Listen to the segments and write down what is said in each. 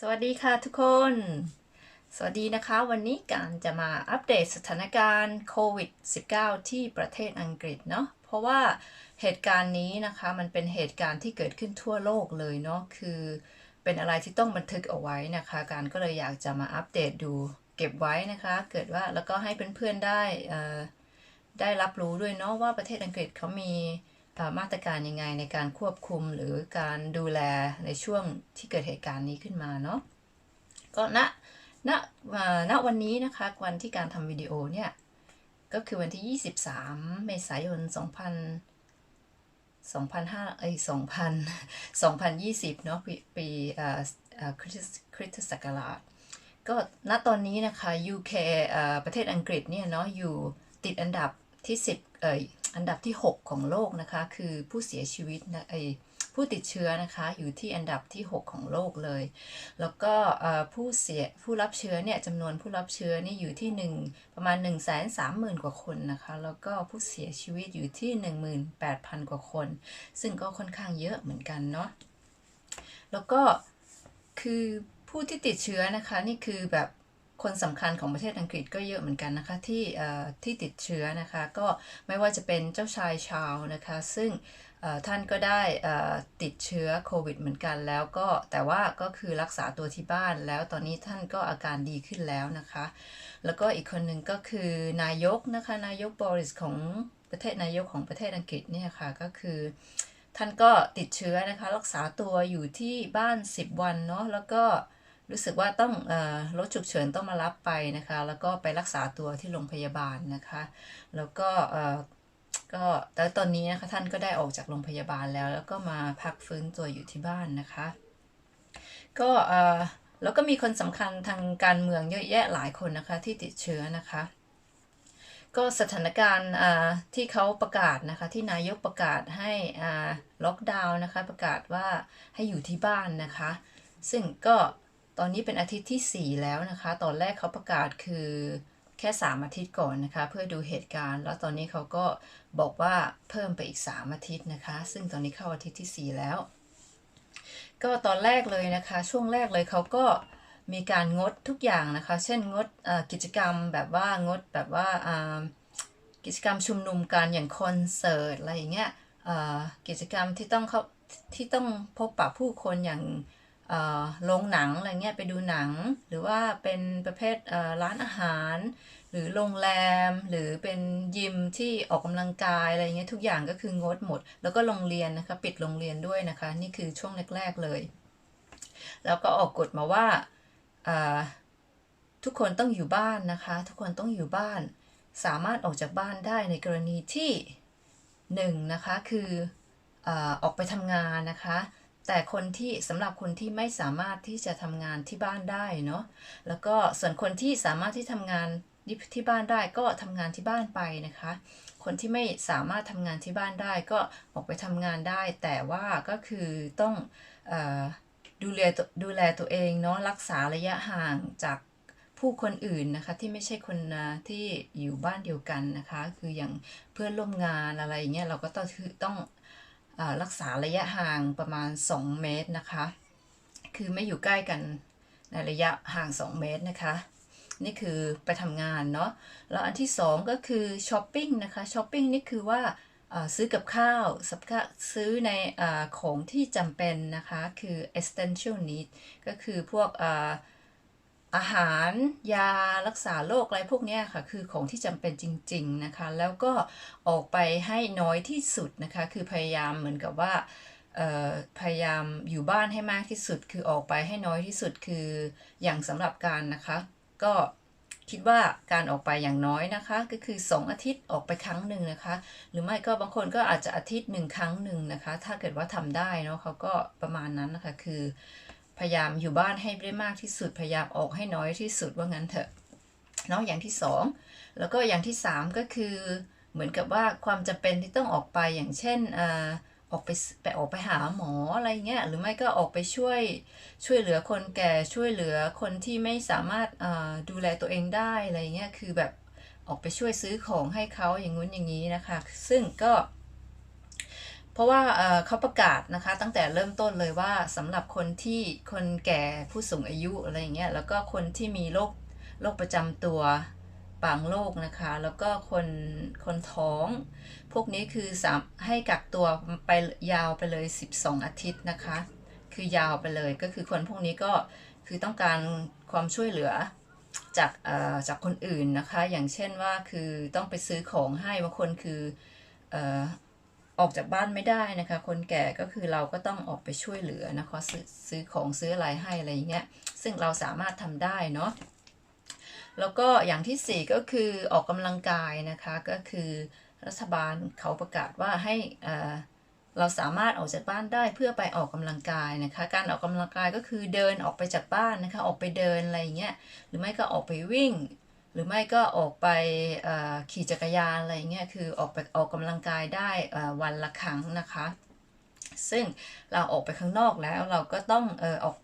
สวัสดีค่ะทุกคน สวัสดีนะคะ วันนี้การจะมาอัปเดตสถานการณ์โควิด -19 ที่ประเทศอังกฤษเนาะ เพราะว่าเหตุการณ์นี้นะคะมันเป็นเหตุการณ์ที่เกิดขึ้นทั่วโลกเลยเนาะ คือเป็นอะไรที่ต้องบันทึกเอาไว้นะคะ การก็เลยอยากจะมาอัปเดตดูเก็บไว้นะคะ เกิดว่าแล้วก็ให้เพื่อนๆได้ได้รับรู้ด้วยเนาะว่าประเทศอังกฤษเขามี มาตรการยังไงในการควบคุมหรือการดูแลในช่วงที่เกิดเหตุการณ์นี้ขึ้นมาเนาะก็ณณณวันนี้นะคะวันที่การทำวิดีโอเนี่ย ก็คือวันที่ 23 เมษายน 2000 2005เอ้ย2000 2020 เนาะปีปีเอ่อคริสต์คริสตศักราชก็ณตอนนี้นะคะ UK เอ่อประเทศอังกฤษเนี่ยเนาะอยู่ติดอันดับที่ 10 เอ่ย อันดับที่ 6 ของโลกนะคะ คือผู้เสียชีวิตนะเอ้ยผู้ติดเชื้อนะคะอยู่ที่อันดับที่ 6 ของโลกเลย แล้วก็ผู้เสียผู้รับเชื้อเนี่ยจำนวนผู้รับเชื้อนี่อยู่ที่ 1 ประมาณ 1 3 0 0 0 0 กว่าคนนะคะ แล้วก็ผู้เสียชีวิตอยู่ที่ 18,000 กว่าคน ซึ่งก็ค่อนข้างเยอะเหมือนกันเนาะแล้วก็คือผู้ที่ติดเชื้อนะคะนี่คือแบบ คนสำคัญของประเทศอังกฤษก็เยอะเหมือนกันนะคะที่ที่ติดเชื้อนะคะ ก็ไม่ว่าจะเป็นเจ้าชายชาวนะคะ ซึ่งท่านก็ได้ติดเชื้อโควิดเหมือนกันแล้วก็แต่ว่าก็คือรักษาตัวที่บ้านแล้วตอนนี้ท่านก็อาการดีขึ้นแล้วนะคะ แล้วก็อีกคนหนึ่งก็คือนายกนะคะนายกบริสของประเทศนายกของประเทศอังกฤษเนี่ยค่ะก็คือท่านก็ติดเชื้อนะคะ รักษาตัวอยู่ที่บ้าน 10 วันเนาะแล้วก็ รู้สึกว่าต้องรถฉุกเฉินต้องมารับไปนะคะ แล้วก็ไปรักษาตัวที่โรงพยาบาลนะคะ แล้วก็ก็แต่ตอนนี้นะคะท่านก็ได้ออกจากโรงพยาบาลแล้ว แล้วก็มาพักฟื้นตัวอยู่ที่บ้านนะคะ ก็แล้วก็มีคนสำคัญทางการเมืองเยอะแยะหลายคนนะคะที่ติดเชื้อนะคะก็สถานการณ์ที่เขาประกาศนะคะที่นายกประกาศให้ล็อกดาวน์นะคะประกาศว่าให้อยู่ที่บ้านนะคะ ซึ่งก็ ตอนนี้เป็นอาทิตย์ที่ 4 แล้วนะคะ ตอนแรกเขาประกาศคือแค่ 3 อาทิตย์ก่อนนะคะ เพื่อดูเหตุการณ์ แล้วตอนนี้เขาก็บอกว่าเพิ่มไปอีก 3 อาทิตย์นะคะ ซึ่งตอนนี้เข้าอาทิตย์ที่ 4 แล้ว ก็ตอนแรกเลยนะคะ ช่วงแรกเลยเขาก็มีการงดทุกอย่างนะคะ เช่นงดกิจกรรมแบบว่างดแบบว่ากิจกรรมชุมนุมกันอย่างคอนเสิร์ตอะไรอย่างเงี้ยกิจกรรมที่ต้องเข้าที่ต้องพบปะผู้คนอย่าง โรงหนังอะไรเงี้ยไปดูหนัง หรือว่าเป็นประเภทเร้านอาหาร หรือโรงแรม หรือเป็นยิมที่ออกกำลังกายอะไรเงี้ยทุกอย่างก็คืองดหมด แล้วก็โรงเรียนนะคะปิดโรงเรียนด้วยนะคะ นี่คือช่วงแรก ๆเลย แล้วก็ออกกฎมาว่าทุกคนต้องอยู่บ้านนะคะ ทุกคนต้องอยู่บ้าน สามารถออกจากบ้านได้ในกรณีที่หนึ่งนะคะคืออออกไปทำงานนะคะ แต่คนที่สำหรับคนที่ไม่สามารถที่จะทำงานที่บ้านได้เนาะแล้วก็ส่วนคนที่สามารถที่ทำงานที่บ้านได้ก็ทำงานที่บ้านไปนะคะ คนที่ไม่สามารถทำงานที่บ้านได้ก็ออกไปทำงานได้ แต่ว่าก็คือต้องออดูแลตัวดูแลตัวเองเนาะรักษาระยะห่างจากผู้คนอื่นนะคะที่ไม่ใช่คนที่อยู่บ้านเดียวกันนะคะ คืออย่างเพื่อนร่วมงานอะไรอย่างเงี้ยเราก็ต้องต้อง รักษาระยะห่างประมาณ 2 เมตรนะคะ คือไม่อยู่ใกล้กันในระยะห่าง 2 เมตรนะคะ นี่คือไปทำงานเนาะ แล้วอันที่ 2 ก็คือช้อปปิ้งนะคะ ช้อปปิ้งนี่คือว่าซื้อกับข้าวสับข้าซื้อในอของที่จำเป็นนะคะ คือ essential need ก็คือพวก อาหารยารักษาโรคอะไรพวกนี้ค่ะ คือของที่จำเป็นจริง ๆนะคะ แล้วก็ออกไปให้น้อยที่สุดนะคะ คือพยายามเหมือนกับว่าพยายามอยู่บ้านให้มากที่สุด คือออกไปให้น้อยที่สุดคืออย่างสำหรับการนะคะ ก็คิดว่าการออกไปอย่างน้อยนะคะ ก็คือ 2 อาทิตย์ออกไปครั้งหนึ่งนะคะ หรือไม่ก็บางคนก็อาจจะอาทิตย์หนึ่งครั้งหนึ่งนะคะ ถ้าเกิดว่าทำได้เนาะเขาก็ประมาณนั้นนะคะ คือ พยายามอยู่บ้านให้ได้มากที่สุด พยายามออกให้น้อยที่สุดว่างั้นเถอะเนาะอย่างที่สองแล้วก็อย่างที่สามก็คือเหมือนกับว่าความจำเป็นที่ต้องออกไปอย่างเช่นอออกไปไปออกไปหาหมออะไรเงี้ยหรือไม่ก็ออกไปช่วยช่วยเหลือคนแก่ช่วยเหลือคนที่ไม่สามารถดูแลตัวเองได้อะไรเงี้ยคือแบบออกไปช่วยซื้อของให้เขาอย่างงู้นอย่างนี้นะคะ ซึ่งก็ เพราะว่าเขาประกาศนะคะตั้งแต่เริ่มต้นเลยว่าสำหรับคนที่คนแก่ผู้สูงอายุอะไรอย่างเงี้ยแล้วก็คนที่มีโรคโรคประจำตัวบางโรคนะคะ แล้วก็คนคนท้อง พวกนี้คือสามให้กักตัวไปยาวไปเลย 12 อาทิตย์นะคะ คือยาวไปเลยก็คือคนพวกนี้ก็คือต้องการความช่วยเหลือจากจากคนอื่นนะคะ อย่างเช่นว่าคือต้องไปซื้อของให้บางคนคือ ออกจากบ้านไม่ได้นะคะ คนแก่ก็คือเราก็ต้องออกไปช่วยเหลือนะคะซื้อซื้อของซื้ออะไรให้อะไรอย่างเงี้ยซึ่งเราสามารถทำได้เนาะแล้วก็อย่างที่สี่ก็คือออกกำลังกายนะคะก็คือรัฐบาลเขาประกาศว่าให้เอ่อเราสามารถออกจากบ้านได้เพื่อไปออกกำลังกายนะคะ การออกกำลังกายก็คือเดินออกไปจากบ้านนะคะ ออกไปเดินอะไรอย่างเงี้ยหรือไม่ก็ออกไปวิ่ง หรือไม่ก็ออกไปขี่จักรยานอะไรเงี้ยคือออกไปออกกำลังกายได้วันละครั้งนะคะ ซึ่งเราออกไปข้างนอกแล้วเราก็ต้องเออออก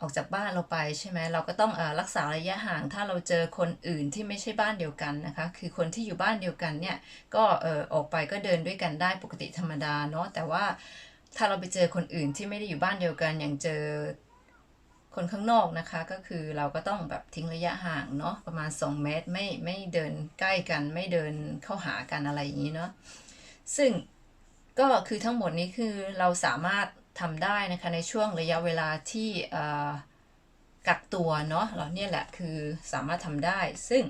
ออกจากบ้านเราไปใช่ไหมเราก็ต้องออรักษาระยะห่างถ้าเราเจอคนอื่นที่ไม่ใช่บ้านเดียวกันนะคะ คือคนที่อยู่บ้านเดียวกันเนี่ยก็เออออกไปก็เดินด้วยกันได้ปกติธรรมดาเนาะแต่ว่าถ้าเราไปเจอคนอื่นที่ไม่ได้อยู่บ้านเดียวกันอย่างเจอ คนข้างนอกนะคะ ก็คือเราก็ต้องแบบทิ้งระยะห่างเนาะประมาณ 2 เมตรไม่ไม่เดินใกล้กัน ไม่เดินเข้าหากันอะไรอย่างนี้เนาะซึ่งก็คือทั้งหมดนี้คือเราสามารถทำได้นะคะในช่วงระยะเวลาที่กักตัวเนาะเราเนี่ยแหละคือสามารถทำได้ ซึ่ง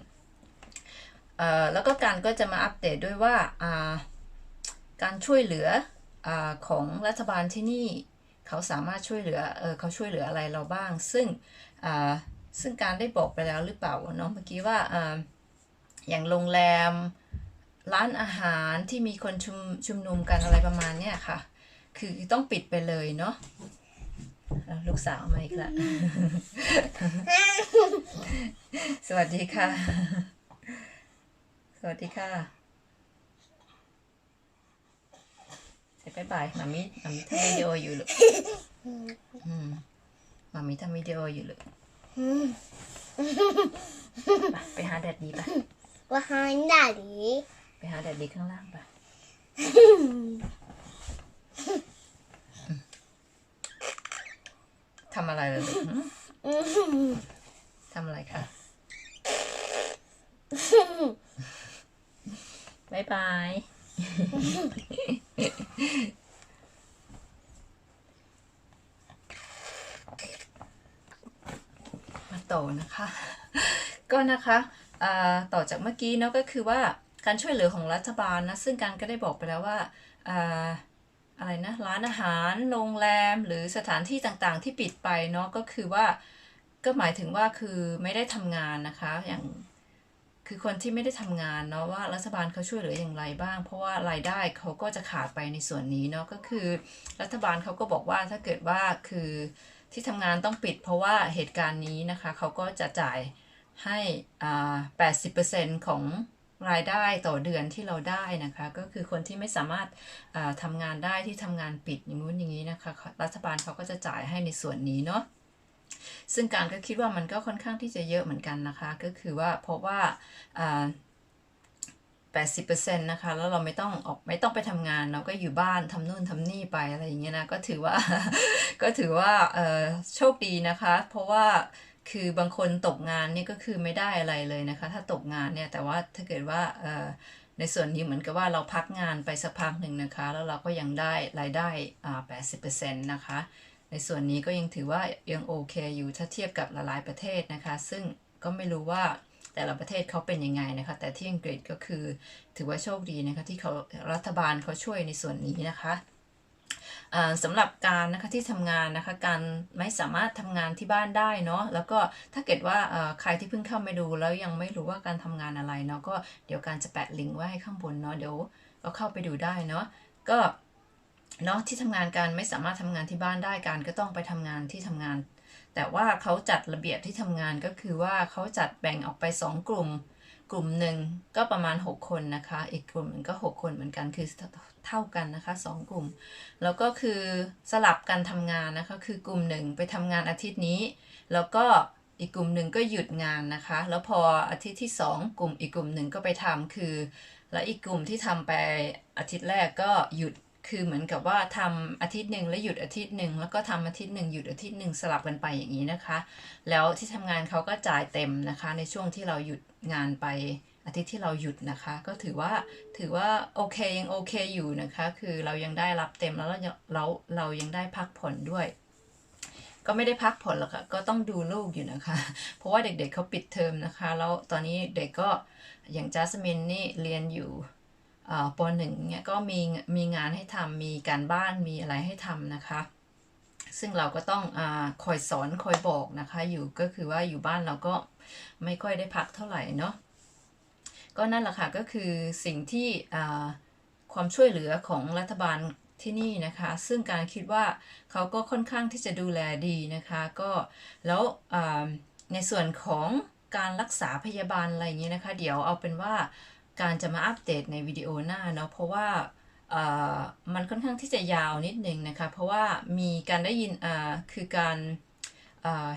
แล้วก็การก็จะมาอัปเดตด้วยว่าการช่วยเหลืออของรัฐบาลที่นี่ เขาสามารถช่วยเหลือเออเขาช่วยเหลืออะไรเราบ้าง ซึ่งอ่าซึ่งการได้บอกไปแล้วหรือเปล่าเนาะเมื่อกี้ว่าอ่าอย่างโรงแรมร้านอาหารที่มีคนชุมชุมนุมกันอะไรประมาณเนี้ยค่ะ คือต้องปิดไปเลยเนาะอะลูกสาวมาอีกละ สวัสดีค่ะ สวัสดีค่ะ เดี๋ยวบ๊ายบายมามิมามิทำวิดีโออยู่หรืออืมมามีทำวิดีโออยู่เลยไปไปหาแดดดีปะว่าฮันดาดีไปหาแดดดีข้างล่างปะทำอะไรเลยลูกหืมทำอะไรคะบายบาย มาต่อนะคะ ก็นะคะต่อจากเมื่อกี้เนาะก็คือว่าการช่วยเหลือของรัฐบาลนะ ซึ่งการก็ได้บอกไปแล้วว่าอะไรนะร้านอาหารโรงแรมหรือสถานที่ต่างๆ ที่ปิดไปเนาะก็คือว่าก็หมายถึงว่าคือไม่ได้ทำงานนะคะอย่าง คือคนที่ไม่ได้ทำงานเนาะว่ารัฐบาลเขาช่วยเหลืออย่างไรบ้าง เพราะว่ารายได้เขาก็จะขาดไปในส่วนนี้เนาะก็คือ รัฐบาลเขาก็บอกว่าถ้าเกิดว่าคือที่ทำงานต้องปิด เพราะว่าเหตุการณ์นี้นะคะเขาก็จะจ่ายให้อ่า80%ของรายได้ต่อเดือนที่เราได้นะคะ ก็คือคนที่ไม่สามารถอ่าทำงานได้ที่ทำงานปิดอย่างนู้นอย่างนี้นะคะ รัฐบาลเขาก็จะจ่ายให้ในส่วนนี้เนาะ ซึ่งการก็คิดว่ามันก็ค่อนข้างที่จะเยอะเหมือนกันนะคะ ก็คือว่าเพราะว่า80%นะคะ แล้วเราไม่ต้องออกไม่ต้องไปทำงาน เราก็อยู่บ้านทำนู่นทำนี่ไปอะไรอย่างเงี้ยนะ ก็ถือว่า ก็ถือว่าโชคดีนะคะ เพราะว่าคือบางคนตกงานนี่ก็คือไม่ได้อะไรเลยนะคะ ถ้าตกงานเนี่ย แต่ว่าถ้าเกิดว่าในส่วนนี้เหมือนกับว่าเราพักงานไปสักพักหนึ่งนะคะ แล้วเราก็ยังได้รายได้อ่า80%นะคะ ในส่วนนี้ก็ยังถือว่ายังโอเคอยู่ถ้าเทียบกับหลายๆประเทศนะคะ ซึ่งก็ไม่รู้ว่าแต่ละประเทศเขาเป็นยังไงนะคะ แต่ที่อังกฤษก็คือถือว่าโชคดีนะคะที่เขารัฐบาลเขาช่วยในส่วนนี้นะคะสำหรับการนะคะที่ทำงานนะคะการไม่สามารถทำงานที่บ้านได้เนาะแล้วก็ถ้าเกิดว่าใครที่เพิ่งเข้ามาดูแล้วยังไม่รู้ว่าการทำงานอะไรเนาะก็เดี๋ยวการจะแปะลิงก์ไว้ให้ข้างบนเนาะเดี๋ยวก็เข้าไปดูได้เนาะก็ เนาะที่ทำงานการไม่สามารถทำงานที่บ้านได้การก็ต้องไปทำงานที่ทำงาน แต่ว่าเขาจัดระเบียบที่ทำงานก็คือว่าเขาจัดแบ่งออกไป 2 กลุ่ม กลุ่มหนึ่งก็ประมาณ 6 คนนะคะ อีกกลุ่มหนึ่งก็ 6 คนเหมือนกันคือเท่ากันนะคะ 2 กลุ่ม แล้วก็คือสลับกันทำงานนะคะ คือกลุ่มหนึ่งไปทำงานอาทิตย์นี้ แล้วก็อีกกลุ่มหนึ่งก็หยุดงานนะคะ แล้วพออาทิตย์ที่ 2 กลุ่มอีกกลุ่มหนึ่งก็ไปทำคือ แล้วอีกกลุ่มที่ทำไปอาทิตย์แรกก็หยุด คือเหมือนกับว่าทำอาทิตย์หนึ่งแล้วหยุดอาทิตย์หนึ่งแล้วก็ทำอาทิตย์หนึ่งหยุดอาทิตย์หนึ่งสลับกันไปอย่างนี้นะคะ แล้วที่ทำงานเขาก็จ่ายเต็มนะคะ ในช่วงที่เราหยุดงานไปอาทิตย์ที่เราหยุดนะคะ ก็ถือว่าถือว่าโอเคยังโอเคอยู่นะคะ คือเรายังได้รับเต็มแล้วเราเราเรายังได้พักผ่อนด้วย ก็ไม่ได้พักผ่อนหรอกค่ะก็ต้องดูลูกอยู่นะคะ เพราะว่าเด็กๆเเขาปิดเทอมนะคะ แล้วตอนนี้เด็กก็อย่างจัสมินนี่เรียนอยู่ ปหนึ่งเนี่ยก็มีมีงานให้ทำมีการบ้านมีอะไรให้ทำนะคะ ซึ่งเราก็ต้องอคอยสอนคอยบอกนะคะ อยู่ก็คือว่าอยู่บ้านเราก็ไม่ค่อยได้พักเท่าไหร่เนาะก็นั่นแหละค่ะก็คือสิ่งที่ความช่วยเหลือของรัฐบาลที่นี่นะคะ ซึ่งการคิดว่าเขาก็ค่อนข้างที่จะดูแลดีนะคะ ก็แล้วในส่วนของการรักษาพยาบาลอะไรเงี้ยนะคะ เดี๋ยวเอาเป็นว่า การจะมาอัปเดตในวิดีโอหน้าเนาะเพราะว่ามันค่อนข้างที่จะยาวนิดนึงนะคะ เพราะว่ามีการได้ยินคือการ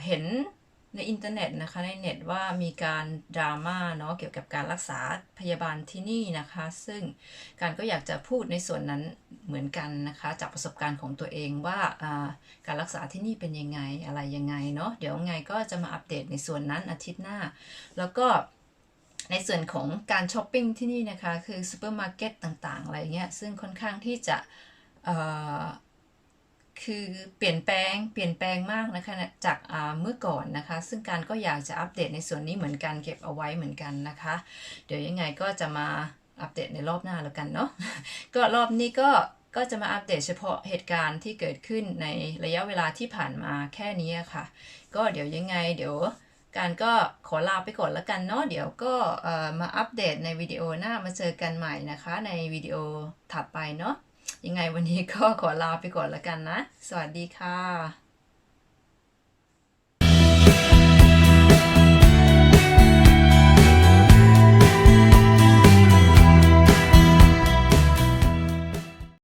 เห็นในอินเทอร์เน็ตนะคะในเน็ตว่ามีการดราม่าเนาะเกี่ยวกับการรักษาพยาบาลที่นี่นะคะ ซึ่งการก็อยากจะพูดในส่วนนั้นเหมือนกันนะคะ จากประสบการณ์ของตัวเองว่าการรักษาที่นี่เป็นยังไงอะไรยังไงเนาะเดี๋ยวไงก็จะมาอัปเดตในส่วนนั้นอาทิตย์หน้า แล้วก็ ในส่วนของการช้อปปิ้งที่นี่นะคะ คือซูเปอร์มาร์เก็ตต่างๆ อะไรเงี้ย ซึ่งค่อนข้างที่จะคือเปลี่ยนแปลงเปลี่ยนแปลงมากนะคะจากเมื่อก่อนนะคะ ซึ่งการก็อยากจะอัปเดตในส่วนนี้เหมือนกันเก็บเอาไว้เหมือนกันนะคะ เดี๋ยวยังไงก็จะมาอัปเดตในรอบหน้าแล้วกันเนาะก็รอบนี้ก็ก็จะมาอัปเดตเฉพาะเหตุการณ์ที่เกิดขึ้นในระยะเวลาที่ผ่านมาแค่นี้ค่ะ ก็เดี๋ยวยังไงเดี๋ยว การก็ขอลาไปก่อนแล้วกันเนาะเดี๋ยวก็มาอัปเดตในวิดีโอหน้ามาเจอกันใหม่นะคะ ในวิดีโอถัดไปเนาะยังไงวันนี้ก็ขอลาไปก่อนแล้วกันนะ สวัสดีค่ะ